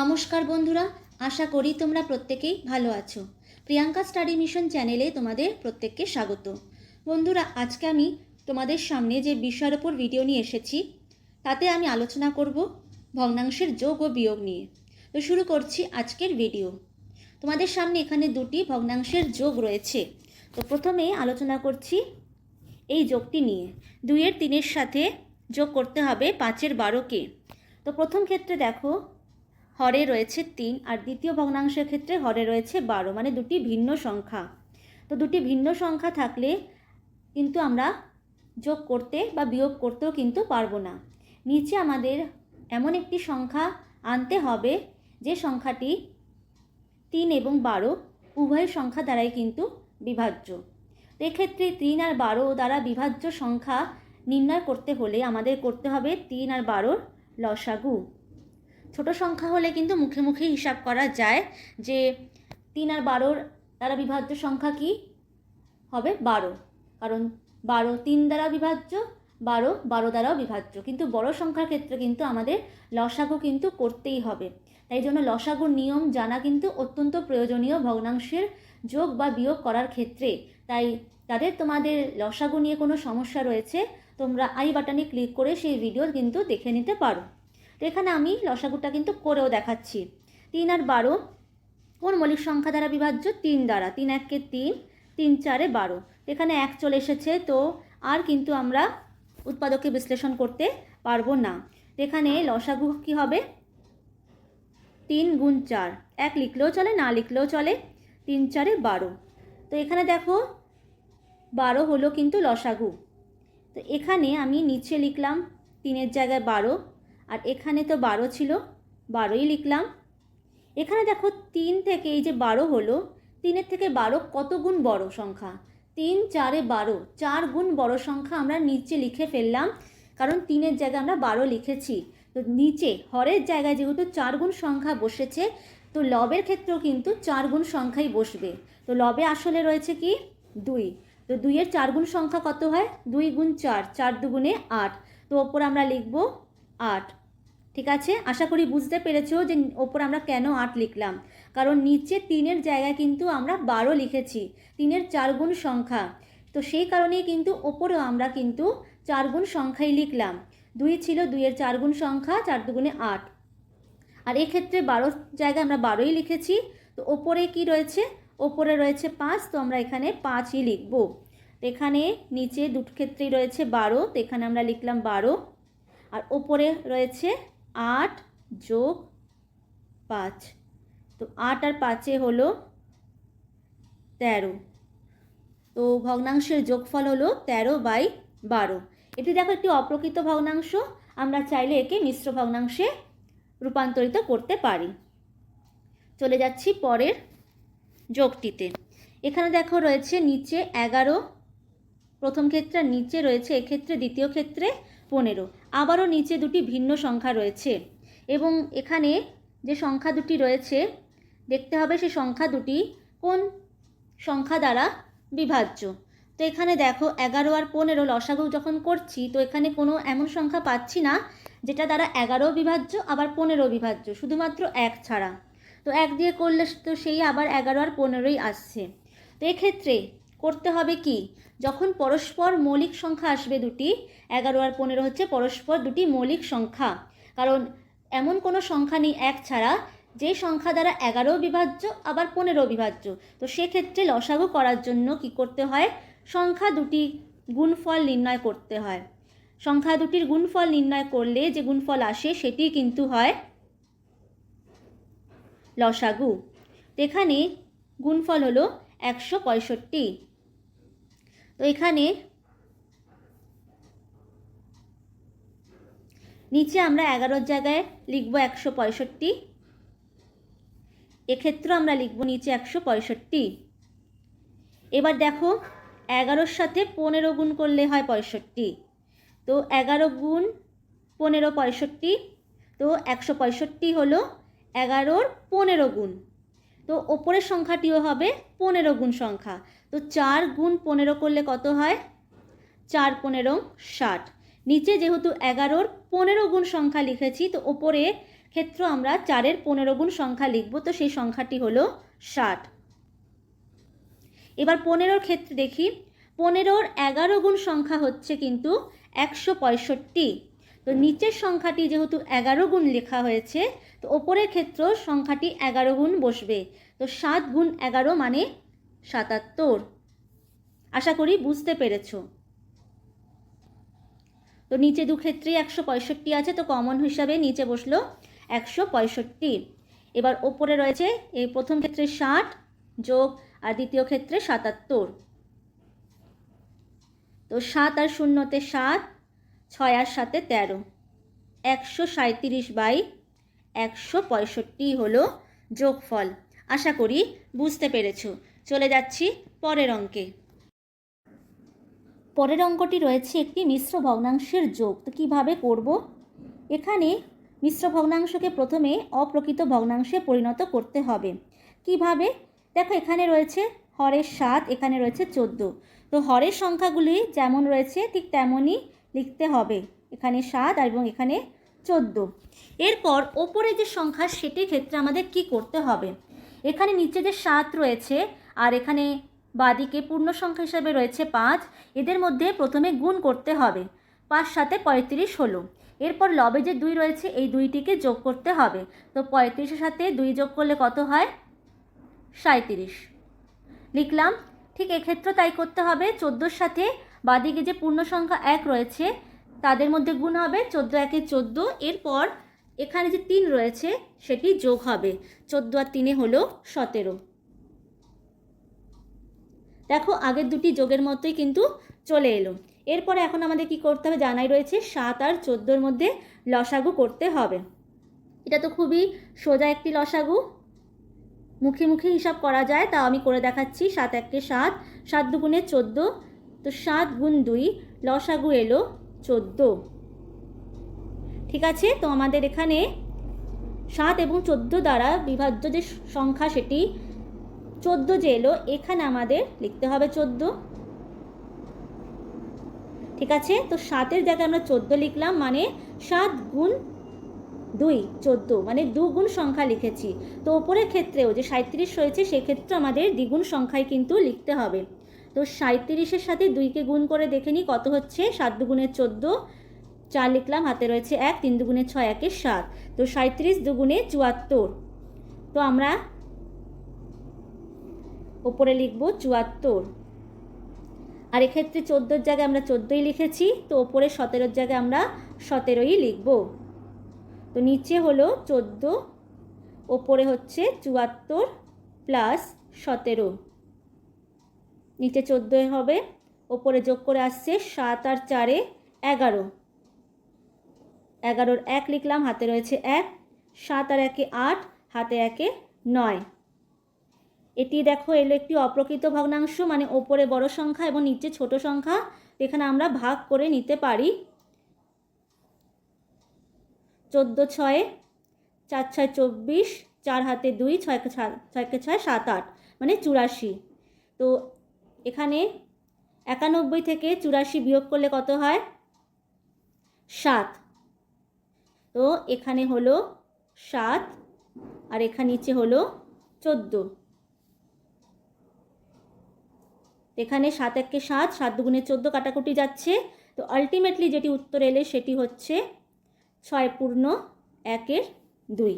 নমস্কার বন্ধুরা, আশা করি তোমরা প্রত্যেকেই ভালো আছো। প্রিয়াঙ্কা স্টাডি মিশন চ্যানেলে তোমাদের প্রত্যেককে স্বাগত। বন্ধুরা, আজকে আমি তোমাদের সামনে যে বিষয়ের ওপর ভিডিও নিয়ে এসেছি, তাতে আমি আলোচনা করব ভগ্নাংশের যোগ ও বিয়োগ নিয়ে। তো শুরু করছি আজকের ভিডিও। তোমাদের সামনে এখানে দুটি ভগ্নাংশের যোগ রয়েছে। তো প্রথমে আলোচনা করছি এই যোগটি নিয়ে। দুইয়ের তিনের সাথে যোগ করতে হবে পাঁচের বারোকে। তো প্রথম ক্ষেত্রে দেখো হরে রয়েছে তিন, আর দ্বিতীয় ভগ্নাংশের ক্ষেত্রে হরে রয়েছে বারো মানে দুটি ভিন্ন সংখ্যা। তো দুটি ভিন্ন সংখ্যা থাকলে কিন্তু আমরা যোগ করতে বা বিয়োগ করতেও কিন্তু পারব না। নিচে আমাদের এমন একটি সংখ্যা আনতে হবে, যে সংখ্যাটি তিন এবং বারো উভয় সংখ্যা দ্বারাই কিন্তু বিভাজ্য। এক্ষেত্রে তিন আর বারো দ্বারা বিভাজ্য সংখ্যা নির্ণয় করতে হলে আমাদের করতে হবে তিন আর বারোর লসাগু। ছোট সংখ্যা হলে কিন্তু মুখে মুখে হিসাব করা যায় যে তিন আর বারোর দ্বারা বিভাজ্য সংখ্যা কি? হবে বারো। কারণ বারো তিন দ্বারা বিভাজ্য, বারো বারো দ্বারাও বিভাজ্য। কিন্তু বড় সংখ্যার ক্ষেত্রে কিন্তু আমাদের লসাগু কিন্তু করতেই হবে। তাই জন্য লসাগুর নিয়ম জানা কিন্তু অত্যন্ত প্রয়োজনীয় ভগ্নাংশের যোগ বা বিয়োগ করার ক্ষেত্রে। তাই তাদের তোমাদের লসাগু নিয়ে কোনো সমস্যা রয়েছে, তোমরা আই বাটনে ক্লিক করে সেই ভিডিও কিন্তু দেখে নিতে পারো। তো এখানে আমি লসাগুটা কিন্তু করেও দেখাচ্ছি। তিন আর বারো, কোন মৌলিক সংখ্যা দ্বারা বিভাজ্য? তিন দ্বারা, তিন এককে তিন তিন চারে বারো। এখানে এক চলে এসেছে, তো আর কিন্তু আমরা উৎপাদককে বিশ্লেষণ করতে পারব না। এখানে লসাগু কী হবে? তিন গুণ চার, এক লিখলেও চলে, না লিখলেও চলে, তিন চারে বারো। তো এখানে দেখো, বারো হলো কিন্তু লসাগু। তো এখানে আমি নিচে লিখলাম, তিনের জায়গায় বারো আর এখানে তো বারো ছিল, বারোই লিখলাম। এখানে দেখো তিন থেকে, এই যে বারো হলো, তিনের থেকে বারো কত গুণ বড় সংখ্যা? তিন, চারে বারো, চার গুণ বড় সংখ্যা আমরা নিচে লিখে ফেললাম, কারণ তিনের জায়গায় আমরা বারো লিখেছি। তো নিচে, হরের জায়গায় যেহেতু চার গুণ সংখ্যা বসেছে, তো লবের ক্ষেত্রেও কিন্তু চার গুণ সংখ্যাই বসবে। তো লবে আসলে রয়েছে কি? দুই। তো দুইয়ের চার গুণ সংখ্যা কত হয়? দুই গুণ চার চার দুগুণে আট। তো ওপর আমরা লিখব আট। ঠিক আছে? আশা করি বুঝতে পেরেছ যে ওপর আমরা কেন আট লিখলাম। কারণ নিচে তিনের জায়গায় কিন্তু আমরা বারো লিখেছি, তিনের চার গুণ সংখ্যা। তো সেই কারণেই কিন্তু ওপরেও আমরা কিন্তু চার গুণ সংখ্যাই লিখলাম। দুই ছিল দুইয়ের চার গুণ সংখ্যা, চার দুগুণে আট। আর এক্ষেত্রে বারো জায়গায় আমরা বারোই লিখেছি, তো ওপরে কি রয়েছে? ওপরে রয়েছে পাঁচ, তো আমরা এখানে পাঁচই লিখব। এখানে নিচে দুটো ক্ষেত্রেই রয়েছে বারো, তো এখানে আমরা লিখলাম বারো। আর ওপরে রয়েছে আট যোগ পাঁচ। তো আট আর পাঁচে হলো তেরো। তো ভগ্নাংশের যোগফল হলো তেরো বাই বারো। এটি দেখো একটি অপ্রকৃত ভগ্নাংশ, আমরা চাইলে একে মিশ্র ভগ্নাংশে রূপান্তরিত করতে পারি। চলে যাচ্ছি পরের যোগটিতে। এখানে দেখো রয়েছে নিচে এগারো, প্রথম ক্ষেত্রে নিচে রয়েছে, এক্ষেত্রে দ্বিতীয় ক্ষেত্রে পনেরো। আবারও নিচে দুটি ভিন্ন সংখ্যা রয়েছে। এবং এখানে যে সংখ্যা দুটি রয়েছে, দেখতে হবে সে সংখ্যা দুটি কোন সংখ্যা দ্বারা বিভাজ্য। তো এখানে দেখো, এগারো আর পনেরো লসাগু যখন করছি, তো এখানে কোনো এমন সংখ্যা পাচ্ছি না, যেটা দ্বারা এগারো বিভাজ্য, আবার পনেরো বিভাজ্য, শুধুমাত্র এক ছাড়া। তো এক দিয়ে করলে তো সেই আবার এগারো আর পনেরোই আসছে। তো এক্ষেত্রে করতে হবে কি? যখন পরস্পর মৌলিক সংখ্যা আসবে দুটি, এগারো আর পনেরো হচ্ছে পরস্পর দুটি মৌলিক সংখ্যা। কারণ এমন কোনো সংখ্যা নেই এক ছাড়া, যে সংখ্যা দ্বারা এগারো বিভাজ্য, আবার পনেরো বিভাজ্য। তো সেক্ষেত্রে লসাগু করার জন্য কি করতে হয়? সংখ্যা দুটি গুণফল নির্ণয় করতে হয়। সংখ্যা দুটির গুণফল নির্ণয় করলে যে গুণফল আসে সেটি কিন্তু হয় লসাগু। এখানে গুণফল হলো একশো পঁয়ষট্টি। তো এখানে নিচে আমরা এগারোর জায়গায় লিখব একশো পঁয়ষট্টি। এক্ষেত্রেও আমরা লিখব নিচে একশো পঁয়ষট্টি। এবার দেখো, এগারোর সাথে পনেরো গুণ করলে হয় পঁয়ষট্টি। তো এগারো গুণ পনেরো পঁয়ষট্টি, তো একশো পঁয়ষট্টি হলো এগারোর পনেরো গুণ। তো ওপরের সংখ্যাটিও হবে পনেরো গুণ সংখ্যা। তো চার গুণ পনেরো করলে কত হয়? চার পনেরো ষাট। নিচে যেহেতু এগারোর পনেরো গুণ সংখ্যা লিখেছি, তো ওপরে ক্ষেত্র আমরা চারের পনেরো গুণ সংখ্যা লিখব, তো সেই সংখ্যাটি হলো ষাট। এবার পনেরোর ক্ষেত্রে দেখি, পনেরোর এগারো গুণ সংখ্যা হচ্ছে কিন্তু একশো পঁয়ষট্টি। তো নিচের সংখ্যাটি যেহেতু এগারো গুণ লেখা হয়েছে, তো ওপরের ক্ষেত্র সংখ্যাটি এগারো গুণ বসবে। তো সাত গুণ এগারো মানে সাতাত্তর। আশা করি বুঝতে পেরেছ। তো নিচে দু ক্ষেত্রেই একশো পঁয়ষট্টি আছে, তো কমন হিসাবে নিচে বসল একশো পঁয়ষট্টি। এবার ওপরে রয়েছে, এই প্রথম ক্ষেত্রে ষাট যোগ, আর দ্বিতীয় ক্ষেত্রে সাতাত্তর। তো সাত আর শূন্যতে সাত, ছয় আর সাতে তেরো। একশো সাঁত্রিশ বাই একশো পঁয়ষট্টি হলো যোগফল। আশা করি বুঝতে পেরেছ। চলে যাচ্ছি পরের অঙ্কে। পরের অঙ্কটি রয়েছে একটি মিশ্র ভগ্নাংশের যোগ, তো কীভাবে করব? এখানে মিশ্র ভগ্নাংশকে প্রথমে অপ্রকৃত ভগ্নাংশে পরিণত করতে হবে। কীভাবে? দেখো এখানে রয়েছে হরের সাত, এখানে রয়েছে চোদ্দ। তো হরের সংখ্যাগুলি যেমন রয়েছে, ঠিক তেমনই লিখতে হবে। এখানে সাত এবং এখানে চোদ্দ। এরপর ওপরে যে সংখ্যা, সেটির ক্ষেত্রে আমাদের কি করতে হবে? এখানে নিচে যে সাত রয়েছে আর এখানে বাদিকে পূর্ণ সংখ্যা হিসাবে রয়েছে পাঁচ। এদের মধ্যে প্রথমে গুণ করতে হবে। পাঁচ সাথে পঁয়ত্রিশ হলো। এরপর লবে যে দুই রয়েছে, এই দুইটিকে যোগ করতে হবে। তো পঁয়ত্রিশের সাথে দুই যোগ করলে কত হয়? সাঁত্রিশ লিখলাম, ঠিক এক্ষেত্রে তাই করতে হবে। চোদ্দোর সাথে বাদিকে যে পূর্ণ সংখ্যা এক রয়েছে, তাদের মধ্যে গুণ হবে। চোদ্দ একে চোদ্দ। এরপর এখানে যে তিন রয়েছে, সেটি যোগ হবে। চোদ্দ আর তিনে হলো সতেরো। দেখো, আগের দুটি যোগের মতোই কিন্তু চলে এলো। এরপরে এখন আমাদের কি করতে হবে? জানাই রয়েছে, সাত আর চোদ্দোর মধ্যে লসাগু করতে হবে। এটা তো খুবই সোজা একটি লসাগু। মুখে মুখে হিসাব করা যায় তা আমি করে দেখাচ্ছি, সাত এককে সাত সাত দুগুণে চোদ্দ। তো সাত গুণ দুই, লসাগু এলো চোদ্দ। ঠিক আছে? তো আমাদের এখানে সাত এবং চোদ্দ দ্বারা বিভাজ্য যে সংখ্যা সেটি চোদ্দ যে এলো, এখানে আমাদের লিখতে হবে চোদ্দ। ঠিক আছে? তো সাতের জায়গায় আমরা চোদ্দ লিখলাম মানে সাত গুণ দুই, চোদ্দ মানে দুগুণ সংখ্যা লিখেছি। তো ওপরের ক্ষেত্রেও যে সাঁত্রিশ রয়েছে সেক্ষেত্রে আমাদের দ্বিগুণ সংখ্যায় কিন্তু লিখতে হবে। তো সাঁত্রিশের সাথে দুইকে গুণ করে দেখে নিই কত হচ্ছে। সাত দুগুণের চোদ্দ, চার লিখলাম, হাতে রয়েছে এক, তিন দুগুণে ছয়, একে সাত। তো সাঁত্রিশ দুগুণে চুয়াত্তর। তো আমরা ওপরে লিখব চুয়াত্তর। আর এক্ষেত্রে চোদ্দোর জায়গায় আমরা চোদ্দোই লিখেছি, তো ওপরে সতেরোর জায়গায় আমরা সতেরোই লিখব। তো নিচে হলো চোদ্দ, ওপরে হচ্ছে চুয়াত্তর প্লাস সতেরো। নিচে চোদ্দোয় হবে, ওপরে যোগ করে আসছে সাত আর চারে এগারো। এগারোর এক লিখলাম, হাতে রয়েছে এক, সাত আর একে আট, হাতে একে নয়। এটি দেখো, এলো একটি অপ্রকৃত ভগ্নাংশ মানে ওপরে বড় সংখ্যা এবং নিচে ছোট সংখ্যা। এখানে আমরা ভাগ করে নিতে পারি। চোদ্দ ছয়ে, চার ছয় চব্বিশ, চার হাতে দুই ছয়কে ছয়কে ছয়, সাত আট মানে চুরাশি। তো এখানে একানব্বই থেকে চুরাশি বিয়োগ করলে কত হয়? সাত। তো এখানে হলো সাত, আর এখানে নিচে হলো চোদ্দ। এখানে সাত একে সাত সাত দুগুণে চোদ্দ কাটাকুটি যাচ্ছে। তো আলটিমেটলি যেটি উত্তর এলে সেটি হচ্ছে ছয় পূর্ণ একের দুই।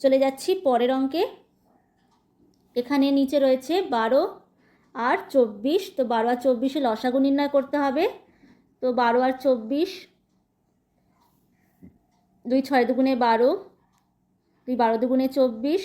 চলে যাচ্ছি পরের অঙ্কে। এখানে নিচে রয়েছে বারো আর চব্বিশ। তো বারো আর চব্বিশে লসাগু নির্ণয় করতে হবে। তো বারো আর চব্বিশ দুই ছয় দুগুণে বারো, দুই বারো দুগুণে চব্বিশ,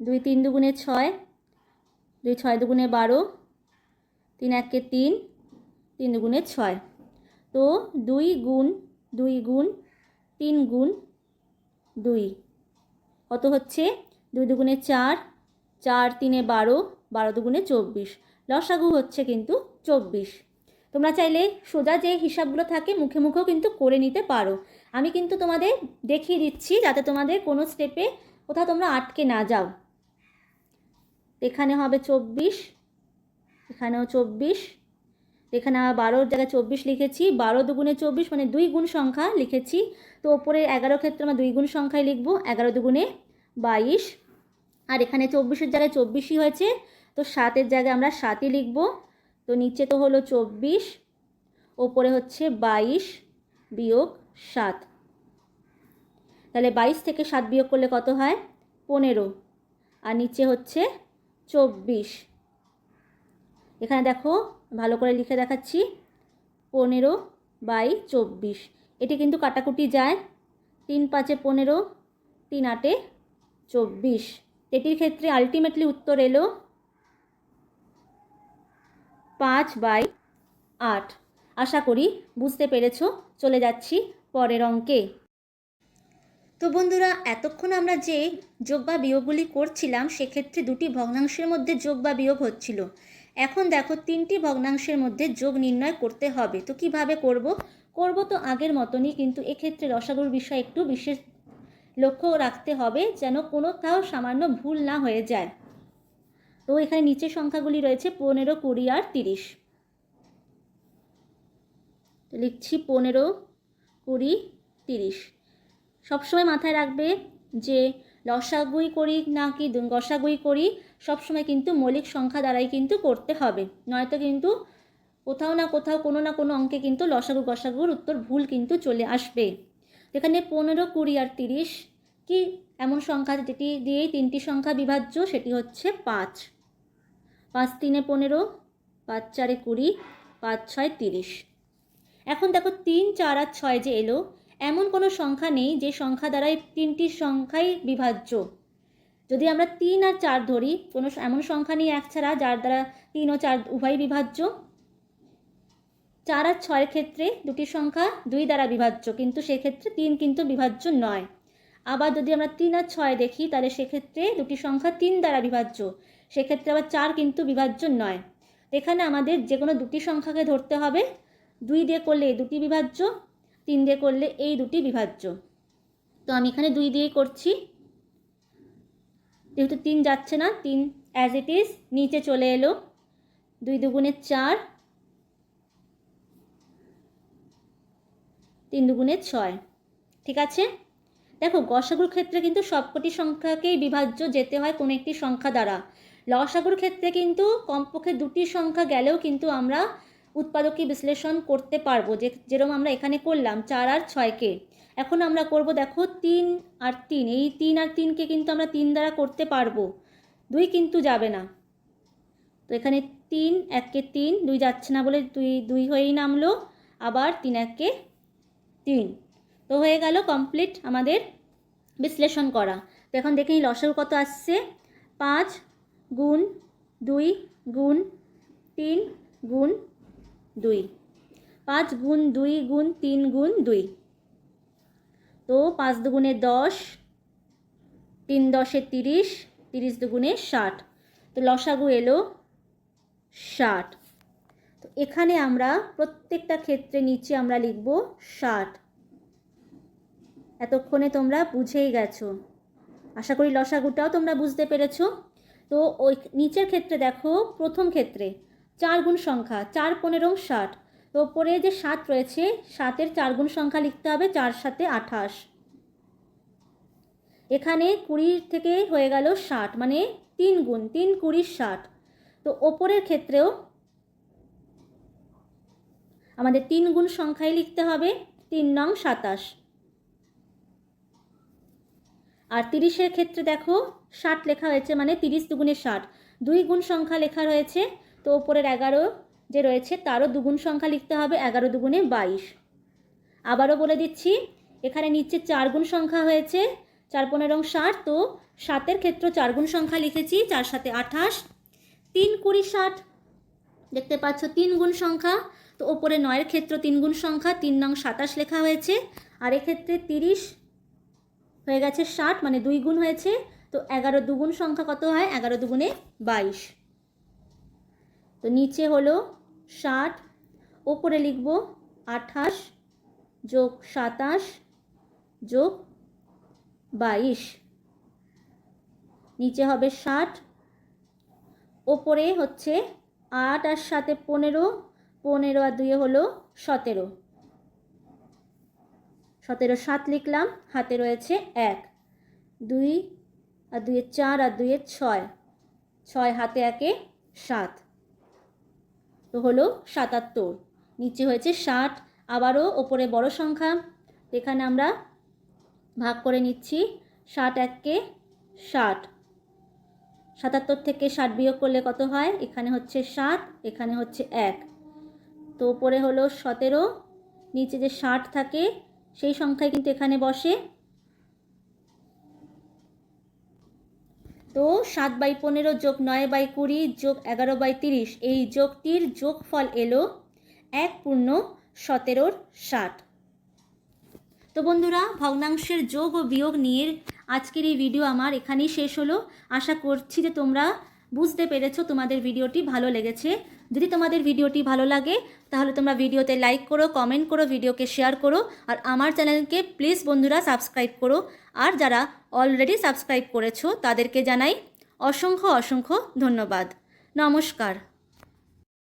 দুই তিন দুগুণে ছয় দুই ছয় দুগুণে বারো, তিন একে তিন তিন দুগুণে ছয়। তো দুই গুণ দুই গুণ, তিন গুণ, দুই। কত হচ্ছে? দুই দুগুণে চার চার তিনে বারো বারো দুগুণে চব্বিশ। লসাগু হচ্ছে কিন্তু চব্বিশ। তোমরা চাইলে সোজা যে হিসাবগুলো থাকে মুখে মুখেও কিন্তু করে নিতে পারো। আমি কিন্তু তোমাদের দেখিয়ে দিচ্ছি যাতে তোমাদের কোনো স্টেপে কোথাও তোমরা আটকে না যাও। এখানে হবে চব্বিশ, এখানেও চব্বিশ, এখানে আবার বারোর জায়গায় চব্বিশ লিখেছি, বারো দুগুণে চব্বিশ মানে দুই গুণ সংখ্যা লিখেছি, তো ওপরে এগারো ক্ষেত্রে আমরা দুই গুণ সংখ্যায় লিখব, এগারো দুগুণে বাইশ, আর এখানে চব্বিশের জায়গায় চব্বিশই হয়েছে, তো সাতের জায়গায় আমরা সাতই লিখব, তো নিচে তো হলো চব্বিশ, ওপরে হচ্ছে বাইশ বিয়োগ সাত। তাহলে বাইশ থেকে সাত বিয়োগ করলে কত হয়? পনেরো, আর নিচে হচ্ছে চব্বিশ। এখানে দেখো, ভালো করে লিখে দেখাচ্ছি, পনেরো বাই চব্বিশ। এটি কিন্তু কাটাকুটি যায়। তিন পাঁচে পনেরো, তিন আটে চব্বিশ। এটির ক্ষেত্রে আলটিমেটলি উত্তর এলো পাঁচ বাই আট। আশা করি বুঝতে পেরেছ। চলে যাচ্ছি পরের অঙ্কে। তো বন্ধুরা, এতক্ষণ আমরা যে যোগ বা বিয়োগগুলি করছিলাম, সেক্ষেত্রে দুটি ভগ্নাংশের মধ্যে যোগ বা বিয়োগ হচ্ছিল। এখন দেখো, তিনটি ভগ্নাংশের মধ্যে যোগ নির্ণয় করতে হবে। তো কীভাবে করব? করব তো আগের মতনই, কিন্তু এক্ষেত্রে রসাগুর বিষয় একটু বিশেষ লক্ষ্য রাখতে হবে, যেন কোনো তাও সামান্য ভুল না হয়ে যায়। তো এখানে নিচে সংখ্যাগুলি রয়েছে পনেরো, কুড়ি আর তিরিশ। লিখছি পনেরো, কুড়ি, তিরিশ। সবসময় মাথায় রাখবে যে লসাগুই করি না কি গসাগুই করি, সবসময় কিন্তু মৌলিক সংখ্যা দ্বারাই কিন্তু করতে হবে। নয়তো কিন্তু কোথাও না কোথাও কোনো না কোনো অঙ্কে কিন্তু লসাগু গসাগুর উত্তর ভুল কিন্তু চলে আসবে। এখানে পনেরো, কুড়ি আর তিরিশ কি এমন সংখ্যা যেটি দিয়েই তিনটি সংখ্যা বিভাজ্য সেটি হচ্ছে পাঁচ। পাঁচ তিনে পনেরো, পাঁচ চারে কুড়ি, পাঁচ ছয় তিরিশ। এখন দেখো তিন, চার আর ছয় যে এলো এমন কোনো সংখ্যা নেই যে সংখ্যা দ্বারাই তিনটি সংখ্যাই বিভাজ্য। যদি আমরা তিন আর চার ধরি, কোনো এমন সংখ্যা নেই এক ছাড়া, যার দ্বারা তিন ও চার উভয় বিভাজ্য। চার আর ছয়ের ক্ষেত্রে দুটি সংখ্যা দুই দ্বারা বিভাজ্য, কিন্তু সেক্ষেত্রে তিন কিন্তু বিভাজ্য নয়। আবার যদি আমরা তিন আর ছয় দেখি, তাহলে সেক্ষেত্রে দুটি সংখ্যা তিন দ্বারা বিভাজ্য, সেক্ষেত্রে আবার চার কিন্তু বিভাজ্য নয়। এখানে আমাদের যে কোনো দুটি সংখ্যাকে ধরতে হবে। দুই দিয়ে করলে দুটি বিভাজ্য তিন দিয়ে করলে এই দুটি বিভাজ্য। তো আমি এখানে দুই দিয়েই করছি। যেহেতু তিন যাচ্ছে না, তিন অ্যাজ ইট ইজ নিচে চলে এলো। দুই দুগুণে চার। তিন দুগুণে ছয়। ঠিক আছে? দেখো, গসাগুর ক্ষেত্রে কিন্তু সবকটি সংখ্যাকেই বিভাজ্য যেতে হয় কোনো একটি সংখ্যা দ্বারা। লসাগুর ক্ষেত্রে কিন্তু কমপক্ষে দুটি সংখ্যা গেলেও কিন্তু আমরা উৎপাদকী বিশ্লেষণ করতে পারব যে যেরকম আমরা এখানে করলাম চার আর ছয়কে। এখন আমরা করব দেখো তিন আর তিন। এই তিন আর তিনকে কিন্তু আমরা তিন দ্বারা করতে পারব। দুই কিন্তু যাবে না। তো এখানে তিন, এককে তিন, দুই যাচ্ছে না বলে দুই দুই হয়েই নামলো। আবার তিন, এককে তিন। তো হয়ে গেল কমপ্লিট আমাদের বিশ্লেষণ করা। তো এখন দেখে নিই লসাগু কত আসছে। পাঁচ গুণ দুই গুণ তিন গুণ দুই। পাঁচ গুণ দুই গুণ তিন গুণ দুই। তো পাঁচ দুগুণে দশ, তিন দশে তিরিশ তিরিশ দুগুণে ষাট। তো লসাগু এলো ষাট। তো এখানে আমরা প্রত্যেকটা ক্ষেত্রে নিচে আমরা লিখব ষাট। এতক্ষণে তোমরা বুঝেই গেছো। আশা করি লসাগুটাও তোমরা বুঝতে পেরেছ। তো ওই নিচের ক্ষেত্রে দেখো প্রথম ক্ষেত্রে চার গুণ সংখ্যা, চার পনেরো ষাট। তো ওপরে যে সাত রয়েছে, সাতের চার গুণ সংখ্যা লিখতে হবে, চার সাথে আঠাশ। এখানে কুড়ি থেকে হয়ে গেল ষাট মানে তিন গুণ, তিন কুড়ি ষাট। তো ওপরের ক্ষেত্রেও আমাদের তিন গুণ সংখ্যাই লিখতে হবে, তিন নং সাতাশ। আর তিরিশের ক্ষেত্রে দেখো, ষাট লেখা হয়েছে মানে তিরিশ দুগুণে ষাট। দুই গুণ সংখ্যা লেখা রয়েছে তো ওপরের এগারো যে রয়েছে তারও দুগুণ সংখ্যা লিখতে হবে, এগারো দুগুণে বাইশ। আবারও বলে দিচ্ছি, এখানে নিচে চার গুণ সংখ্যা হয়েছে, চার পনেরো ষাট, তো সাতের ক্ষেত্রে চার গুণ সংখ্যা লিখেছি, চার সাথে আঠাশ, তিন কুড়ি ষাট, দেখতে পাচ্ছ তিন গুণ সংখ্যা, তো ওপরে নয়ের ক্ষেত্র তিন গুণ সংখ্যা, তিন নং সাতাশ লেখা হয়েছে, আর এক্ষেত্রে তিরিশ হয়ে গেছে ষাট মানে দুই গুণ হয়েছে, তো এগারো দুগুণ সংখ্যা কত হয়? এগারো দুগুণে বাইশ। তো নিচে হলো ষাট, ওপরে লিখব আঠাশ যোগ সাতাশ যোগ বাইশ। নিচে হবে ষাট, ওপরে হচ্ছে আট আর সাথে পনেরো পনেরো আর দুয়ে হলো সতেরো। সতেরো সাত লিখলাম, হাতে রয়েছে এক, দুই আর দুয়ে চার আর দুয়ে ছয় ছয় হাতে একে সাত। তো হলো সাতাত্তর। নিচে হয়েছে ষাট, আবারও ওপরে বড় সংখ্যা। এখানে আমরা ভাগ করে নিচ্ছি ষাট এককে ষাট। সাতাত্তর থেকে ষাট বিয়োগ করলে কত হয়? এখানে হচ্ছে সাত, এখানে হচ্ছে এক। তো ওপরে হলো সতেরো, নিচে যে ষাট থাকে, সেই সংখ্যায় কিন্তু এখানে বসে তো সাত বাই পনেরো যোগ নয় বাই কুড়ি যোগ এগারো বাই তিরিশ, এই যোগটির যোগফল এলো এক পূর্ণ সতেরোর ষাট। তো বন্ধুরা, ভগ্নাংশের যোগ ও বিয়োগ নিয়ে আজকের এই ভিডিও আমার এখানেই শেষ হলো। আশা করছি যে তোমরা বুঝতে পেরেছ তোমাদের ভিডিওটি ভালো লেগেছে। যদি তোমাদের ভিডিওটি ভালো লাগে তাহলে তোমরা ভিডিওতে লাইক করো কমেন্ট করো, ভিডিওকে শেয়ার করো, আর আমার চ্যানেলকে প্লিজ বন্ধুরা সাবস্ক্রাইব করো। আর যারা অলরেডি সাবস্ক্রাইব করেছ, তাদেরকে জানাই অসংখ্য অসংখ্য ধন্যবাদ। নমস্কার।